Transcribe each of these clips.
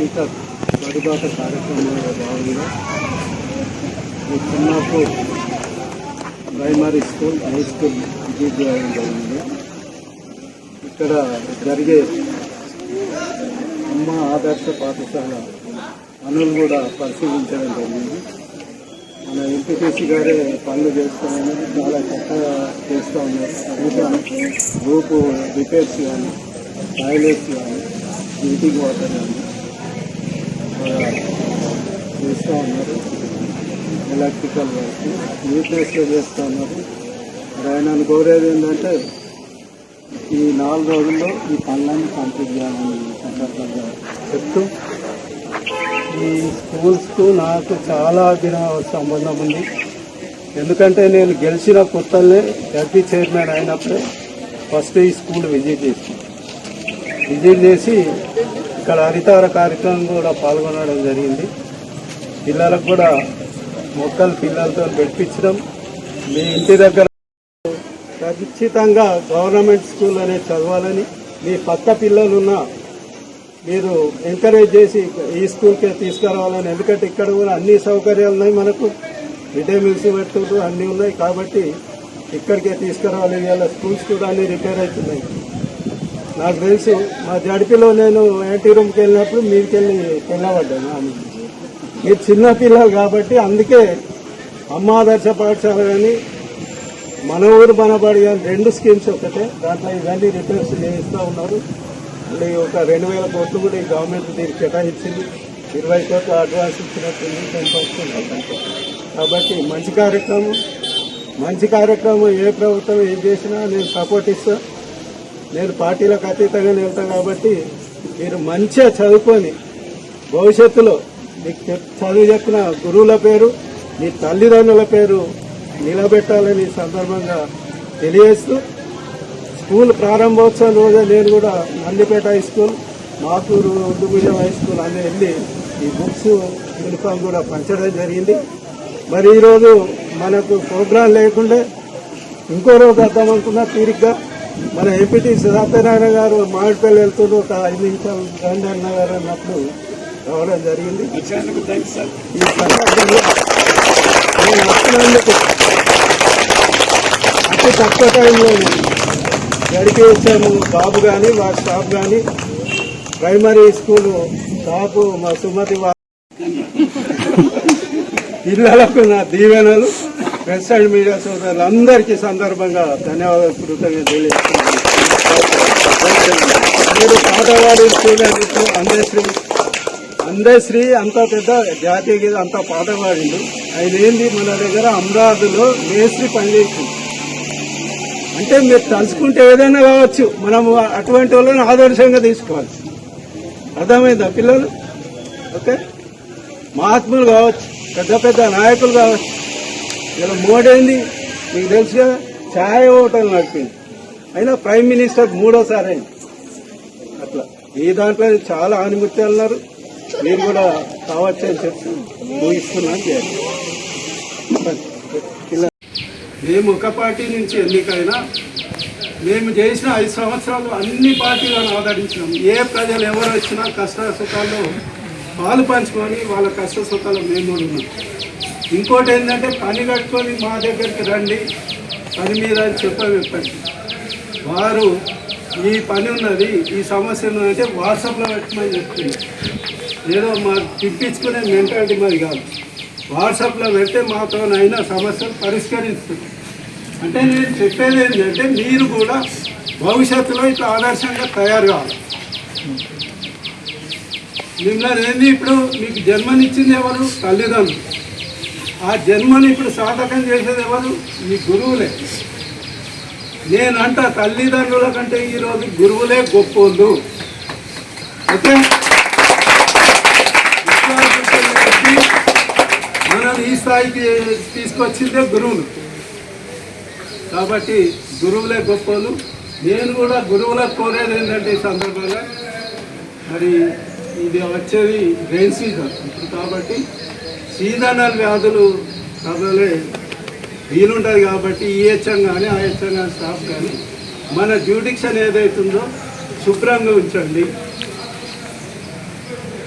ఇంత పరిభాష కార్యక్రమంలో భాగంగా ఈ Chinnapur primary school high school visit జరిగింది. ఇక్కడ జరిగే అమ్మ ఆదర్శ పాఠశాల పనులు కూడా పరిశీలించడం జరిగింది. మన ఎంపీటీసీ గారే పనులు చేస్తామని చాలా చక్కగా చేస్తూ ఉన్నారు. అందుకని రూపు రిపేర్స్ కానీ టాయిలెట్స్ కానీ మీటింగ్ వాటర్ కానీ చేస్తూ ఉన్నారు. Electrical work. నీట్నెస్గా చేస్తూ ఉన్నారు? మరి ఆయన కోరేది ఏంటంటే ఈ నాలుగు రోజుల్లో ఈ పనులన్నీ కంప్లీట్ చేయాలని సందర్భంగా చెప్తూ ఈ స్కూల్స్కు నాకు చాలా అభినవ సంబంధం ఉంది. ఎందుకంటే నేను గెలిచిన కొత్తలే ఎంపీ చైర్మన్ అయినప్పుడే ఫస్ట్ ఈ స్కూల్ విజిట్ చేసి విజిట్ చేసి ఇక్కడ హరితార కార్యక్రమం కూడా పాల్గొనడం జరిగింది. పిల్లలకు కూడా మొక్కలు పిల్లలతో పెట్టించడం. మీ ఇంటి దగ్గర ఖచ్చితంగా గవర్నమెంట్ స్కూల్ అనేది చదవాలని మీ పక్క పిల్లలున్నా మీరు ఎంకరేజ్ చేసి ఈ స్కూల్కే తీసుకురావాలని. ఎందుకంటే ఇక్కడ కూడా అన్ని సౌకర్యాలు ఉన్నాయి మనకు. మిడ్ డే మీల్స్ పెట్టుకుంటూ అన్నీ ఉన్నాయి కాబట్టి ఇక్కడికే తీసుకురావాలి. ఇవాళ స్కూల్స్ కూడా అన్ని రిపేర్ అవుతున్నాయి. నాకు తెలుసు. మా జడిపిలో నేను యాంటీ రూమ్కి వెళ్ళినప్పుడు మీకు వెళ్ళి పిల్లబడ్డాను ఆమె మీరు చిన్న పిల్లలు కాబట్టి అందుకే అమ్మాదర్శ పాఠశాల కానీ మన ఊరు మనబడి కానీ రెండు స్కీమ్స్ ఒకటే. దాంట్లో ఇవన్నీ రిపేర్స్ చేయిస్తూ ఉన్నారు. మళ్ళీ ఒక రెండు వేల కోట్లు కూడా ఈ గవర్నమెంట్ దీనికి కేటాయించింది. ఇరవై కోట్లు అడ్వాన్స్ ఇచ్చినట్టుంది టెన్ కాబట్టి మంచి కార్యక్రమం. మంచి కార్యక్రమం ఏ ప్రభుత్వం ఏం చేసినా నేను సపోర్ట్ ఇస్తాను నేను పార్టీలకు అతీతంగా వెళ్తాను కాబట్టి మీరు మంచిగా చదువుకొని భవిష్యత్తులో మీకు చదువు చెప్పిన గురువుల పేరు మీ తల్లిదండ్రుల పేరు నిలబెట్టాలని సందర్భంగా తెలియజేస్తూ స్కూల్ ప్రారంభోత్సవం రోజే నేను కూడా నందిపేట హై స్కూల్ మాతూరు ఉర్దుగుజం హై స్కూల్ అన్నీ వెళ్ళి ఈ బుక్స్ యూనిఫామ్ కూడా పంచడం జరిగింది. మరి ఈరోజు మనకు ప్రోగ్రాం లేకుండే ఇంకో రోజు వద్దామనుకున్నా తీరిగ్గా మన ఎంపీటీ సత్యనారాయణ గారు మామిడిపల్లి వెళ్తున్న ఒక ఐదు నిమిషాలు రండి అన్న గారు అన్నప్పుడు రావడం జరిగింది. ఈ సందర్భంలో నేను అతి తక్కువ టైంలో గడిపి వచ్చాము బాబు కానీ వారి స్టాఫ్ కానీ ప్రైమరీ స్కూల్ స్టాఫ్ మా సుమతి పిల్లలకు నా దీవెనలు. ప్రెస్ అండ్ మీడియా సోదరులు అందరికీ సందర్భంగా ధన్యవాదాలు కృతజ్ఞత తెలియజేస్తున్నాను. మీరు పాటవాడి స్టూడెంట్ అందశ్రీ అందశ్రీ అంత పెద్ద జాతీయ గీత అంత పాటవాడిండు ఆయన ఏంది? మన దగ్గర అమరావతిలో మేస్త్రి పనిచేసింది అంటే మీరు తలుచుకుంటే ఏదైనా కావచ్చు. మనం అటువంటి వాళ్ళని ఆదర్శంగా తీసుకోవాలి. అర్థమైందా పిల్లలు? ఓకే? మహాత్ములు కావచ్చు పెద్ద పెద్ద నాయకులు కావచ్చు. ఇలా మూడైంది. మీకు తెలుసు కదా ఛాయ్ హోటల్ నడిపింది. అయినా ప్రైమ్ మినిస్టర్ మూడోసారి అయింది. అట్లా. ఈ దాంట్లో చాలా ఆనిముత్యాలు ఉన్నారు మీరు కూడా కావచ్చు అని చెప్పి ఊహిస్తున్నాను చేయాలి ఇలా. మేము ఒక పార్టీ నుంచి ఎన్నికైనా మేము చేసిన ఐదు సంవత్సరాలు అన్ని పార్టీలను ఆదరించినాం. ఏ ప్రజలు ఎవరు వచ్చినా కష్ట సుఖాల్లో పాలు పంచుకొని వాళ్ళ కష్ట సుఖాలు మేము కూడా ఉన్నాం. ఇంకోటి ఏంటంటే పని కట్టుకొని మా దగ్గరికి రండి. పని మీద అని చెప్పాము వారు ఈ పని ఉన్నది ఈ సమస్య ఉన్నదంటే వాట్సాప్లో పెట్టమని చెప్తుంది ఏదో మా తిప్పించుకునే మెంటాలిటీ మరి కాదు. వాట్సాప్లో పెడితే మాతోనైనా సమస్యలు పరిష్కరిస్తుంది. అంటే నేను చెప్పేది ఏంటంటే మీరు కూడా భవిష్యత్తులో ఇట్లా ఆదర్శంగా తయారు కావాలి. మిమ్మల్ని ఏంది ఇప్పుడు మీకు జన్మనిచ్చింది ఎవరు? తల్లిదండ్రులు. ఆ జన్మని ఇప్పుడు సాధకం చేసేది ఎవరు? ఈ గురువులే. నేనంట తల్లిదండ్రుల కంటే ఈరోజు గురువులే గొప్పోళ్ళు. ఓకే? విశ్వాసంతో స్థాయికి తీసుకొచ్చిందే గురువులు. కాబట్టి గురువులే గొప్పలు నేను కూడా గురువులకు కోరేది ఏంటంటే ఈ సందర్భంగా మరి ఇది వచ్చేది రెయిన్ సీజన్ ఇప్పుడు కాబట్టి సీజనల్ వ్యాధులు కదలే వీలుంటుంది కాబట్టి ఈ హెచ్ఎం కానీ ఆ హెచ్ఎం కానీ స్టాఫ్ కానీ మన జ్యూడిక్షన్ ఏదైతుందో శుభ్రంగా ఉంచండి.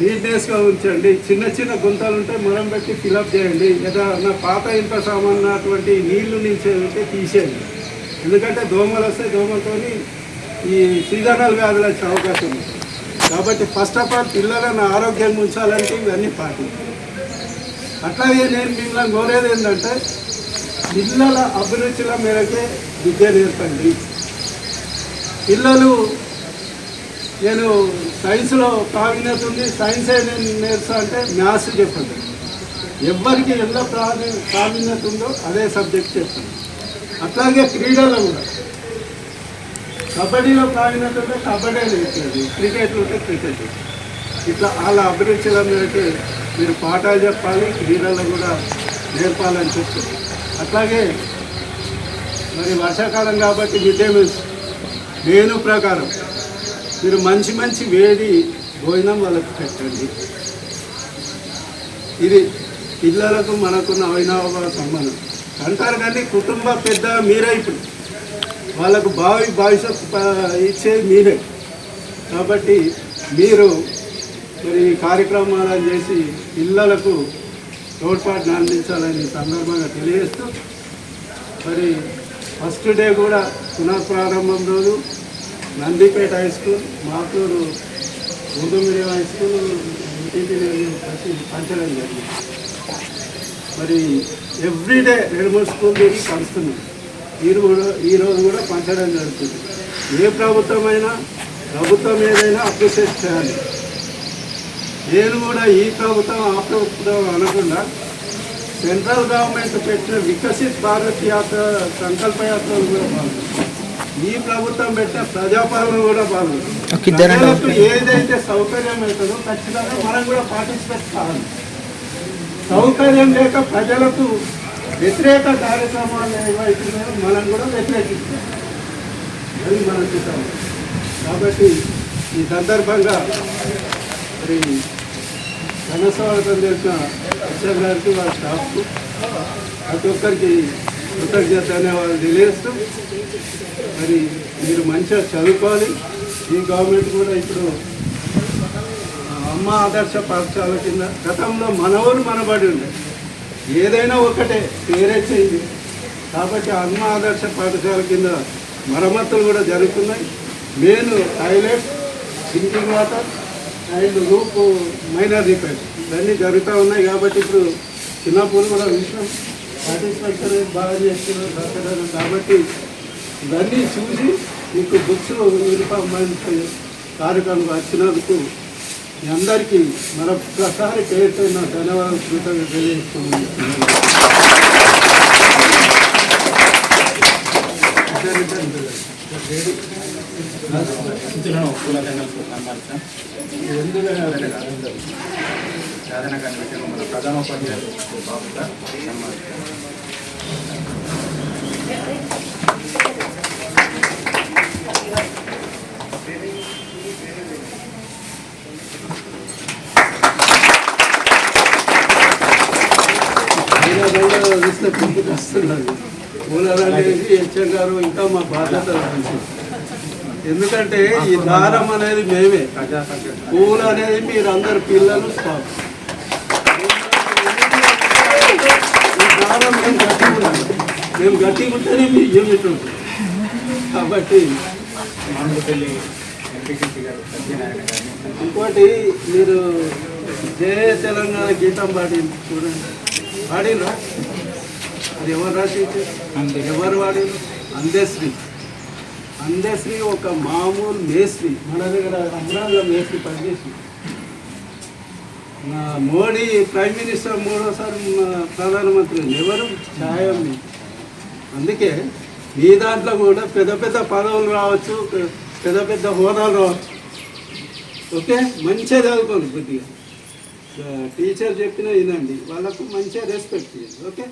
నీట్నెస్గా ఉంచండి. చిన్న చిన్న గుంతలు ఉంటే మనం పెట్టి ఫిలప్ చేయండి. ఏదైనా పాత ఇనుప సామాన్నటువంటి నీళ్ళు నుంచి ఉంటే తీసేయండి. ఎందుకంటే దోమలు వస్తే దోమలతోని ఈ సీజనల్ వ్యాధులు వచ్చే అవకాశం ఉంది. కాబట్టి ఫస్ట్ ఆఫ్ ఆల్ పిల్లలను ఆరోగ్యంగా ఉంచాలంటే ఇవన్నీ పాటించాలి. అట్లాగే నేను మిమ్మల్ని కోరేది ఏంటంటే పిల్లల అభిరుచుల మేరకే విద్య నేర్పండి. పిల్లలు నేను సైన్స్లో ప్రావీణ్యత ఉంది సైన్సే నేను నేర్చా అంటే మ్యాథ్స్ చెప్పండి. ఎవరికి ఎంత ప్రావీ ప్రావీణ్యత ఉందో అదే సబ్జెక్ట్ చెప్పండి. అట్లాగే క్రీడలో కూడా. కబడ్డీలో ప్రావీణ్యత ఉంటే కబడ్డీ నేర్పండి క్రికెట్లో ఉంటే క్రికెట్. ఇట్లా వాళ్ళ అభిరుచుల మేరకే మీరు పాఠాలు చెప్పాలి క్రీడలు కూడా నేర్పాలని చెప్తారు అట్లాగే మరి వర్షాకాలం కాబట్టి విటమిన్స్ నేను ప్రకారం మీరు మంచి మంచి వేడి భోజనం వాళ్ళకు పెట్టండి. ఇది పిల్లలకు మనకున్న అవినావ సంబంధం. అంటారు కానీ కుటుంబ పెద్ద మీరే ఇప్పుడు. వాళ్ళకు భావి భవిష్యత్తు ఇచ్చేది మీరే. కాబట్టి మీరు మరి ఈ కార్యక్రమాలను చేసి పిల్లలకు తోడ్పాటును అందించాలని సందర్భంగా తెలియజేస్తూ మరి ఫస్ట్ డే కూడా పునఃప్రారంభం రోజు నందిపేట హై స్కూల్ మాతూరు ఉర్దూ మీడియం హై స్కూల్ ఇంటింటి కలిసి పంచడం జరిగింది. మరి ఎవ్రీడే రెండు మూడు స్కూల్ తిరిగి పంచుతున్నాం ఈ రోజు ఈ రోజు కూడా పంచడం జరుగుతుంది. ఏ ప్రభుత్వమైనా ప్రభుత్వం ఏదైనా అప్రిషియేట్ చేయాలి. నేను కూడా ఈ ప్రభుత్వం ఆ ప్రభుత్వం అనకుండా సెంట్రల్ గవర్నమెంట్ పెట్టిన వికసిత్ భారత్ యాత్ర సంకల్ప యాత్రలు కూడా ఈ ప్రభుత్వం పెట్టిన ప్రజాపాలన కూడా ప్రజలకు ఏదైతే సౌకర్యం అవుతుందో ఖచ్చితంగా మనం కూడా పార్టిసిపేట్ కావాలి. సౌకర్యం లేక ప్రజలకు వ్యతిరేక కార్యక్రమాలు ఏవైతున్నాయో మనం కూడా వ్యతిరేకిస్తాం. అది మనం కాబట్టి ఈ సందర్భంగా మరి ఘనస్వాగతం చేసిన అక్షర్ గారికి వాళ్ళ స్టాఫ్కు ప్రతి ఒక్కరికి కృతజ్ఞత వాళ్ళు తెలియజేస్తూ మరి మీరు మంచిగా చదువుకోవాలి. ఈ గవర్నమెంట్ కూడా ఇప్పుడు అమ్మ ఆదర్శ పాఠశాల కింద గతంలో మనవరు మనబడి ఉండే. ఏదైనా ఒకటే పేరే చేయండి కాబట్టి అమ్మ ఆదర్శ పాఠశాల కింద మరమ్మతులు కూడా జరుగుతున్నాయి. Main toilet drinking water and roof minor repair ఇవన్నీ జరుగుతూ ఉన్నాయి కాబట్టి ఇప్పుడు చిన్నప్పుడు కూడా విషయం సాటిస్ఫాక్షన్ బాగా చేస్తున్నారు సహకారం కాబట్టి ఇవన్నీ చూసి మీకు బుక్స్ యూనిఫామ్ కార్యక్రమం వచ్చినందుకు మీ అందరికీ మరొక్కసారి పేరుతో నా ధన్యవాదాలు కృతజ్ఞత తెలియజేస్తున్నాను. సాధన కన్వెన్షన్ మన ప్రధాన ఉపాధ్యాయులు బాబుగా సన్మానిస్తాం పూలదండ చూస్తే గుర్తుకు వస్తున్నది పూలదండ వేసి హెచ్ఎం గారు ఇంకా మా బాధ్యత ఎందుకంటే ఈ దారం అనేది మేమే. పూలు అనేది మీరందరు పిల్లలు ఈ దారం మేము గట్టిగా ఉండాలి. మేము గట్టిగా ఉంటేనే మీ యూనిట్ ఉంటుంది. కాబట్టి మామిడిపల్లి ఇంకోటి మీరు జయ తెలంగాణ గీతం పాడింది చూడండి. పాడినరా అది ఎవరు రాసి ఎవరు వాడిన అందేశ్రీ అందేశ్రీ ఒక మామూలు మేస్త్రి. మన దగ్గర అమరావతిలో మేస్త్రి పనిచేసి మోడీ ప్రైమ్ మినిస్టర్ మూడోసారి ప్రధానమంత్రి ఎవరు? ఛాయం అందుకే మీ దాంట్లో కూడా పెద్ద పెద్ద పదవులు రావచ్చు పెద్ద పెద్ద హోదాలు రావచ్చు. ఓకే? మంచిగా చదువుకోండి కొద్దిగా. టీచర్ చెప్పినా వినండి. వాళ్ళకు మంచిగా రెస్పెక్ట్ చేయండి ఓకే?